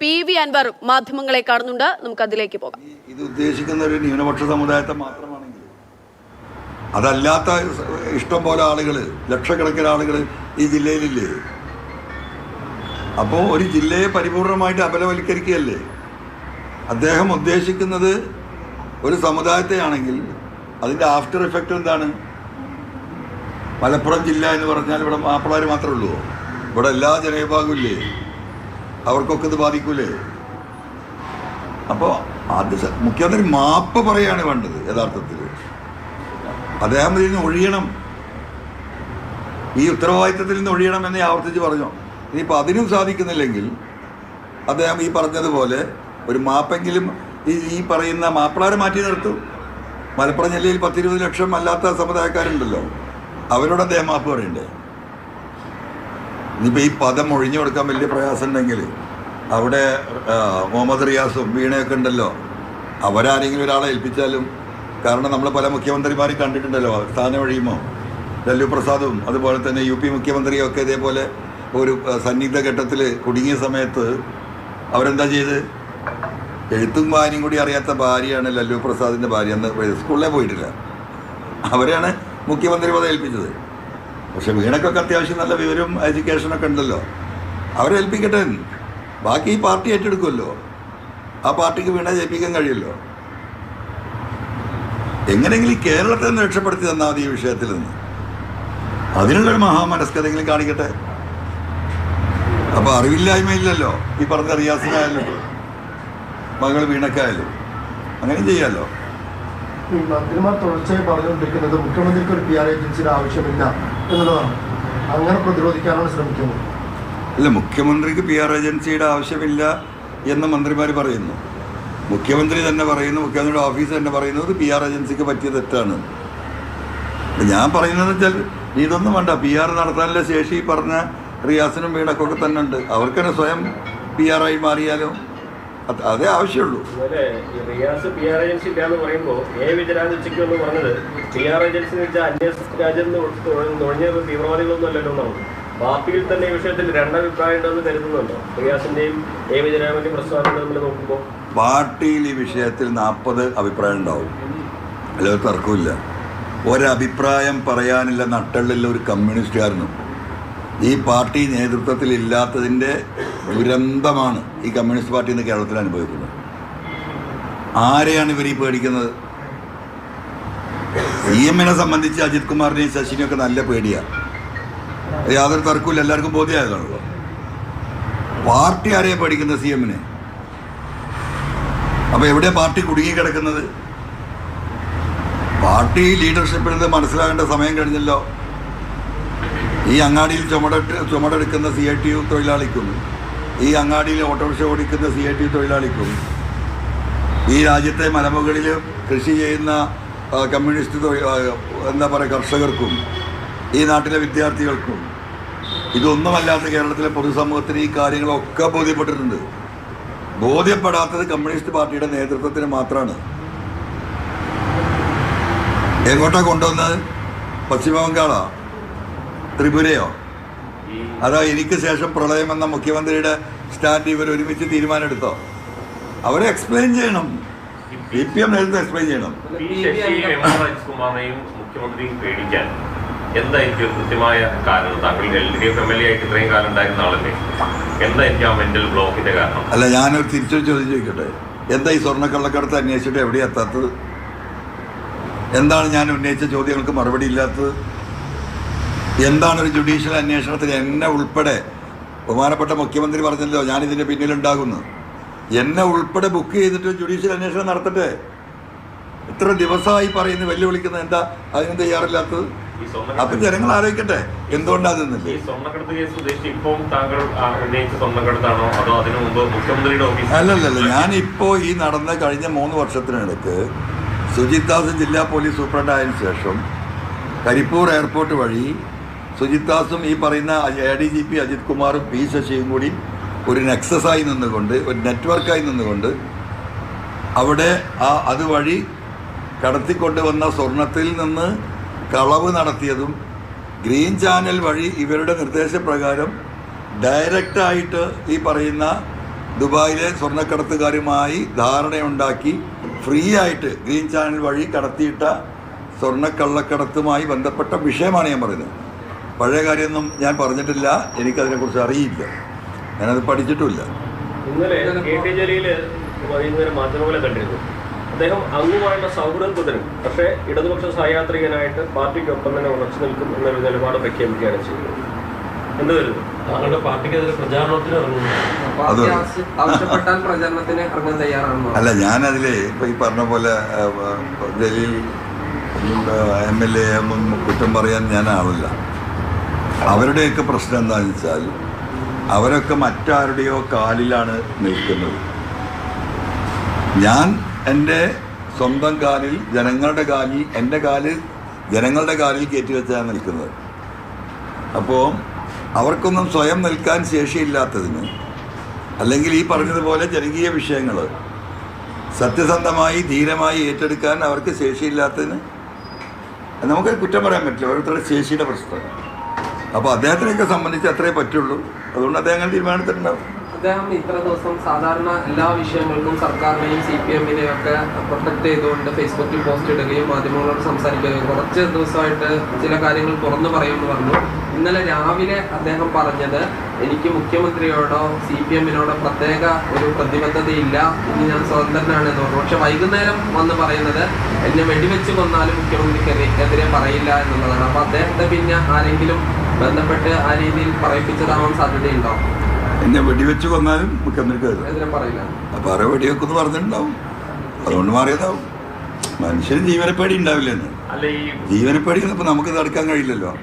P V Anwar മാധ്യമങ്ങളെ കാണുന്നുണ്ട്. നമുക്ക് അതിലേക്ക് പോകാം ഇത് ഉദ്ദേശിക്കുന്ന ഒരു ന്യൂനപക്ഷ സമുദായത്തെ മാത്രമാണെങ്കിൽ അതല്ലാത്ത ഇഷ്ടം പോലെ ആളുകൾ ലക്ഷക്കണക്കിന് ആളുകൾ ഈ ജില്ലയിലില്ലേ? അപ്പോൾ ഒരു ജില്ലയെ പരിപൂർണമായിട്ട് അപലവൽക്കരിക്കുകയല്ലേ? അദ്ദേഹം ഉദ്ദേശിക്കുന്നത് ഒരു സമുദായത്തെയാണെങ്കിൽ അതിന്റെ ആഫ്റ്റർ എഫക്റ്റ് എന്താണ്? മലപ്പുറം ജില്ല എന്ന് പറഞ്ഞാൽ ഇവിടെ മാപ്പിളാർ മാത്രമേ ഉള്ളൂ. ഇവിടെ എല്ലാ ജനവിഭാഗവും ഇല്ലേ? അവർക്കൊക്കെ ഇത് ബാധിക്കൂലേ? അപ്പോൾ അത് മുഖ്യമന്ത്രി മാപ്പ് പറയാണ് വേണ്ടത് യഥാർത്ഥത്തിൽ. അദ്ദേഹം ഇതിൽ നിന്ന് ഒഴിയണം. ഈ ഉത്തരവാദിത്തത്തിൽ നിന്ന് ഒഴിയണം എന്ന് ആവർത്തിച്ച് പറഞ്ഞു. ഇനിയിപ്പോൾ അതിനും സാധിക്കുന്നില്ലെങ്കിൽ അദ്ദേഹം ഈ പറഞ്ഞതുപോലെ ഒരു മാപ്പെങ്കിലും ഈ ഈ പറയുന്ന മാപ്പിളാരെ മാറ്റി നിർത്തും. മലപ്പുറം ജില്ലയിൽ പത്തിരുപത് ലക്ഷം അല്ലാത്ത സമുദായക്കാരുണ്ടല്ലോ. അവരോട് അദ്ദേഹം മാപ്പ് പറയണ്ടേ? ഇനിയിപ്പോൾ ഈ പദം ഒഴിഞ്ഞു കൊടുക്കാൻ വലിയ പ്രയാസം ഉണ്ടെങ്കിൽ അവിടെ മുഹമ്മദ് റിയാസും വീണയൊക്കെ ഉണ്ടല്ലോ. അവരാരെങ്കിലും ഒരാളെ ഏൽപ്പിച്ചാലും കാരണം നമ്മൾ പല മുഖ്യമന്ത്രിമാരും കണ്ടിട്ടുണ്ടല്ലോ സ്ഥാനം ഒഴിയുമോ ലല്ലു പ്രസാദും അതുപോലെ തന്നെ യു പി മുഖ്യമന്ത്രിയും ഒക്കെ ഇതേപോലെ ഒരു സന്നിഗ്ധ ഘട്ടത്തിൽ കുടുങ്ങിയ സമയത്ത് അവരെന്താ ചെയ്ത്? എഴുത്തും ഭാര്യയും കൂടി അറിയാത്ത ഭാര്യയാണ് ലല്ലു പ്രസാദിന്റെ ഭാര്യ. അന്ന് സ്കൂളിലേ പോയിട്ടില്ല. അവരെയാണ് മുഖ്യമന്ത്രി പദം ഏൽപ്പിച്ചത്. പക്ഷെ വീണക്കൊക്കെ അത്യാവശ്യം നല്ല വിവരവും എഡ്യൂക്കേഷനൊക്കെ ഉണ്ടല്ലോ. അവരെ ഏൽപ്പിക്കട്ടെ ബാക്കി ഈ പാർട്ടി ഏറ്റെടുക്കുമല്ലോ. ആ പാർട്ടിക്ക് വീണ ജയിപ്പിക്കാൻ കഴിയുമല്ലോ. എങ്ങനെയെങ്കിലും കേരളത്തെ ഒന്ന് രക്ഷപ്പെടുത്തി തന്നാൽ മതി ഈ വിഷയത്തിൽ നിന്ന്. അതിനുള്ളൊരു മഹാമനസ്കതെങ്കിലും കാണിക്കട്ടെ. അപ്പൊ അറിവില്ലായ്മയില്ലല്ലോ. ഈ പറഞ്ഞ റിയാസിനായാലും മകൾ വീണക്കായാലും. അങ്ങനെ ചെയ്യാമല്ലോ മന്ത്രിമാർ തുടർച്ചയായി പറഞ്ഞുകൊണ്ടിരിക്കുന്നത് മുഖ്യമന്ത്രിക്ക് ഒരു പി ആർ ഏജൻസിയുടെ ആവശ്യമില്ല എന്നുള്ളതാണ്. അങ്ങനെ പ്രതിരോധിക്കാനാണ് ശ്രമിക്കുന്നത്. അല്ല മുഖ്യമന്ത്രിക്ക് പി ആർ ഏജൻസിയുടെ ആവശ്യമില്ല എന്ന് മന്ത്രിമാർ പറയുന്നു. മുഖ്യമന്ത്രി തന്നെ പറയുന്നു മുഖ്യമന്ത്രിയുടെ ഓഫീസ് തന്നെ പറയുന്നത് പി ആർ ഏജൻസിക്ക് പറ്റിയ തെറ്റാണ്. ഞാൻ പറയുന്നത് വെച്ചാൽ ഇതൊന്നും വേണ്ട പി ആർ നടത്താനുള്ള ശേഷി പറഞ്ഞ റിയാസിനും വീടൊക്കെ തന്നെ ഉണ്ട്. അവർക്ക് തന്നെ സ്വയം പി ആർ ആയി മാറിയാലോ? അത് ആവശ്യമുള്ളൂ. റിയാസ് ഏജൻസി ഇല്ല എന്ന് പറയുമ്പോൾ പറഞ്ഞത് ഏജൻസി എന്ന് അന്യ തീവ്രവാദികളൊന്നും അല്ലല്ലോ പാർട്ടിയിൽ തന്നെ ഈ വിഷയത്തിൽ രണ്ടഭിപ്രായം ഉണ്ടെന്ന് കരുതുന്നുണ്ടോ? റിയാസിന്റെയും എ വിജയരാമന്റെയും പ്രസ്താവനകൾ തമ്മിൽ നോക്കുമ്പോൾ പാർട്ടിയിൽ ഈ വിഷയത്തിൽ നാൽപ്പത് അഭിപ്രായം ഉണ്ടാവും. അല്ലെങ്കിൽ തർക്കമില്ല ഒരഭിപ്രായം പറയാനില്ല നട്ടള്ളില്ല ഒരു കമ്മ്യൂണിസ്റ്റുകാരനും ഈ പാർട്ടി നേതൃത്വത്തിൽ ഇല്ലാത്തതിന്റെ ദുരന്തമാണ് ഈ കമ്മ്യൂണിസ്റ്റ് പാർട്ടി ഇന്ന് കേരളത്തിൽ അനുഭവിക്കുന്നത്. ആരെയാണ് ഇവർ ഈ പേടിക്കുന്നത്? സി എമ്മിനെ സംബന്ധിച്ച് അജിത് കുമാറിനെയും ശശിനെയും ഒക്കെ നല്ല പേടിയാണ് യാതൊരു തർക്കമില്ല എല്ലാവർക്കും ബോധ്യമായതാണല്ലോ പാർട്ടി ആരെയാണ് പഠിക്കുന്ന സി എമ്മിനെ? അപ്പോൾ എവിടെ പാർട്ടി കുടുങ്ങി കിടക്കുന്നത് പാർട്ടി ലീഡർഷിപ്പിൽ നിന്ന് മനസ്സിലാകേണ്ട സമയം കഴിഞ്ഞല്ലോ. ഈ അങ്ങാടിയിൽ ചുമടിട്ട് ചുമടെടുക്കുന്ന സി ഐ ടി യു തൊഴിലാളിക്കും ഈ അങ്ങാടിയിൽ ഓട്ടോറിക്ഷ ഓടിക്കുന്ന സി ഐ ടി യു തൊഴിലാളിക്കും ഈ രാജ്യത്തെ മലമുകളിൽ കൃഷി ചെയ്യുന്ന കമ്മ്യൂണിസ്റ്റ് എന്താ പറയുക കർഷകർക്കും ഈ നാട്ടിലെ വിദ്യാർത്ഥികൾക്കും ഇതൊന്നുമല്ലാത്ത കേരളത്തിലെ പൊതുസമൂഹത്തിന് ഈ കാര്യങ്ങളൊക്കെ ബോധ്യപ്പെട്ടിട്ടുണ്ട്. ബോധ്യപ്പെടാത്തത് കമ്മ്യൂണിസ്റ്റ് പാർട്ടിയുടെ നേതൃത്വത്തിന് മാത്രമാണ്. എങ്ങോട്ടാ കൊണ്ടുവന്നത്? പശ്ചിമ ബംഗാളോ? ത്രിപുരയോ? അതോ എനിക്ക് ശേഷം പ്രളയം എന്ന മുഖ്യമന്ത്രിയുടെ സ്റ്റാൻഡ് ഇവർ ഒരുമിച്ച് തീരുമാനമെടുത്തോ? അവരെ എക്സ്പ്ലെയിൻ ചെയ്യണം. ബി പി എം നേതൃത്വം എക്സ്പ്ലെയിൻ ചെയ്യണം. മുഖ്യമന്ത്രിയും പേടിക്കാൻ. എന്തായിരിക്കും കൃത്യമായ കാരണം? താങ്കൾ L D F M L A ആയിട്ട് ഇത്രയും കാലം ഉണ്ടായിരുന്ന ആളല്ലേ? എന്തായിരിക്കും ആ മെന്റൽ ബ്ലോക്കിന്റെ കാരണം? അല്ല ഞാൻ തിരിച്ചു ചോദിച്ചോട്ടെ എന്താ ഈ സ്വർണക്കള്ളക്കടത്ത് അന്വേഷിച്ചിട്ട് എവിടെ എത്താത്തത്? എന്താണ് ഞാൻ ഉന്നയിച്ച ചോദ്യങ്ങൾക്ക് മറുപടി ഇല്ലാത്തത്? എന്താണ് ഒരു ജുഡീഷ്യൽ അന്വേഷണത്തിൽ എന്നെ ഉൾപ്പെടെ? ബഹുമാനപ്പെട്ട മുഖ്യമന്ത്രി പറഞ്ഞല്ലോ ഞാൻ ഞാനിതിന്റെ പിന്നിലുണ്ടാകുന്നു എന്നെ ഉൾപ്പെടെ ബുക്ക് ചെയ്തിട്ട് ജുഡീഷ്യൽ അന്വേഷണം നടത്തട്ടെ? ഇത്ര ദിവസമായി പറയുന്നു വെല്ലുവിളിക്കുന്നത് എന്താ? അതിനും തയ്യാറില്ലാത്തത് അപ്പം ജനങ്ങൾ ആലോചിക്കട്ടെ ഓഫീസ് അല്ലല്ലല്ല ഞാനിപ്പോൾ ഈ നടന്ന കഴിഞ്ഞ മൂന്ന് വർഷത്തിനിടക്ക് സുജിത് ദാസ് ജില്ലാ പോലീസ് സൂപ്രണ്ടായതിനു ശേഷം കരിപ്പൂർ എയർപോർട്ട് വഴി സുജിത് ദാസും ഈ പറയുന്ന A D G P Ajith കുമാറും പി ശശിയും കൂടി ഒരു നെക്സസായി നിന്നുകൊണ്ട് ഒരു നെറ്റ്വർക്കായി നിന്നുകൊണ്ട് അവിടെ ആ അതുവഴി കടത്തിക്കൊണ്ടുവന്ന സ്വർണത്തിൽ നിന്ന് കളവ് നടത്തിയതും ഗ്രീൻ ചാനൽ വഴി ഇവരുടെ നിർദ്ദേശപ്രകാരം ഡയറക്റ്റായിട്ട് ഈ പറയുന്ന ദുബായിലെ സ്വർണക്കടത്തുകാരുമായി ധാരണയുണ്ടാക്കി ഫ്രീ ആയിട്ട് ഗ്രീൻ ചാനൽ വഴി കടത്തിയിട്ട സ്വർണക്കള്ളക്കടത്തുമായി ബന്ധപ്പെട്ട വിഷയമാണ് ഞാൻ പറയുന്നത്. പഴയ കാര്യമൊന്നും ഞാൻ പറഞ്ഞിട്ടില്ല. എനിക്കതിനെക്കുറിച്ച് അറിയില്ല. ഞാനത് പഠിച്ചിട്ടുമില്ല. ഇന്നലെ കണ്ടിരുന്നു. അദ്ദേഹം അങ്ങുമായുള്ള സൗഹൃദം തുടരും പക്ഷേ ഇടതുപക്ഷ സഹയാത്രികനായിട്ട് പാർട്ടിക്കൊപ്പം തന്നെ ഉറച്ചു നിൽക്കും എന്നൊരു നിലപാട് പ്രഖ്യാപിക്കുകയാണ് ചെയ്യുന്നത്. എന്ത് വരുന്നു താങ്കളുടെ പാർട്ടിക്കെതിരെ പ്രചാരണത്തിന് ഇറങ്ങുന്നു. അല്ല ഞാനതിലെ ഇപ്പൊ ഈ പറഞ്ഞ പോലെ ജലീൽ എം എൽ എ കുറ്റം പറയാൻ ഞാൻ ആളില്ല. അവരുടെയൊക്കെ പ്രശ്നം എന്താണെന്ന് വെച്ചാൽ അവരൊക്കെ മറ്റാരുടെയോ കാലിലാണ് നിൽക്കുന്നത്. ഞാൻ എന്റെ സ്വന്തം കാലിൽ ജനങ്ങളുടെ കാലിൽ എന്റെ കാലിൽ ജനങ്ങളുടെ കാലിൽ കയറ്റി വെച്ചാണ് നിൽക്കുന്നത്. അപ്പോൾ അവർക്കൊന്നും സ്വയം നിൽക്കാൻ ശേഷിയില്ലാത്തതിന് അല്ലെങ്കിൽ ഈ പറഞ്ഞതുപോലെ ജനകീയ വിഷയങ്ങൾ സത്യസന്ധമായി ധീരമായി ഏറ്റെടുക്കാൻ അവർക്ക് ശേഷിയില്ലാത്തതിന് നമുക്ക് കുറ്റം പറയാൻ പറ്റില്ല. ഓരോരുത്തരുടെ ശേഷിയുടെ പ്രശ്നം. അപ്പോൾ അദ്ദേഹത്തിനെയൊക്കെ സംബന്ധിച്ച് അത്രേ പറ്റുള്ളൂ. അതുകൊണ്ട് അദ്ദേഹം അങ്ങനെ തീരുമാനത്തിലുണ്ടാവും അദ്ദേഹം ഇത്ര ദിവസം സാധാരണ എല്ലാ വിഷയങ്ങൾക്കും സർക്കാരിനെയും സി പി എമ്മിനെയും ഒക്കെ പ്രൊട്ടക്ട് ചെയ്തുകൊണ്ട് ഫേസ്ബുക്കിൽ പോസ്റ്റ് ഇടുകയും മാധ്യമങ്ങളോട് സംസാരിക്കുകയും കുറച്ച് ദിവസമായിട്ട് ചില കാര്യങ്ങൾ തുറന്നു പറയുമെന്ന് പറഞ്ഞു ഇന്നലെ രാവിലെ അദ്ദേഹം പറഞ്ഞത് എനിക്ക് മുഖ്യമന്ത്രിയോടോ സി പി എമ്മിനോടോ പ്രത്യേക ഒരു പ്രതിബദ്ധതയില്ല. ഇനി ഞാൻ സ്വതന്ത്രനാണ് എന്ന് പറഞ്ഞു. പക്ഷെ വൈകുന്നേരം വന്ന് പറയുന്നത് എന്നെ വെടിവെച്ച് കൊന്നാലും മുഖ്യമന്ത്രിക്കെതിരെ പറയില്ല എന്നുള്ളതാണ്. അപ്പൊ അദ്ദേഹത്തെ പിന്നെ ആരെങ്കിലും ബന്ധപ്പെട്ട് ആ രീതിയിൽ പറയിപ്പിച്ചതാവാൻ സാധ്യതയുണ്ടോ? എന്നെ വെടിവെച്ച് വന്നാലും മുഖ്യമന്ത്രിക്ക് അപ്പൊ ആരോ വെടിവെക്കുന്ന് പറഞ്ഞിട്ടുണ്ടാവും. അതുകൊണ്ട് മാറിയതാവും. മനുഷ്യന് ജീവനപ്പേടി ഉണ്ടാവില്ലെന്ന്. ജീവനപ്പേടി ഇപ്പോൾ നമുക്ക് നടക്കാൻ കഴിയില്ലല്ലോ.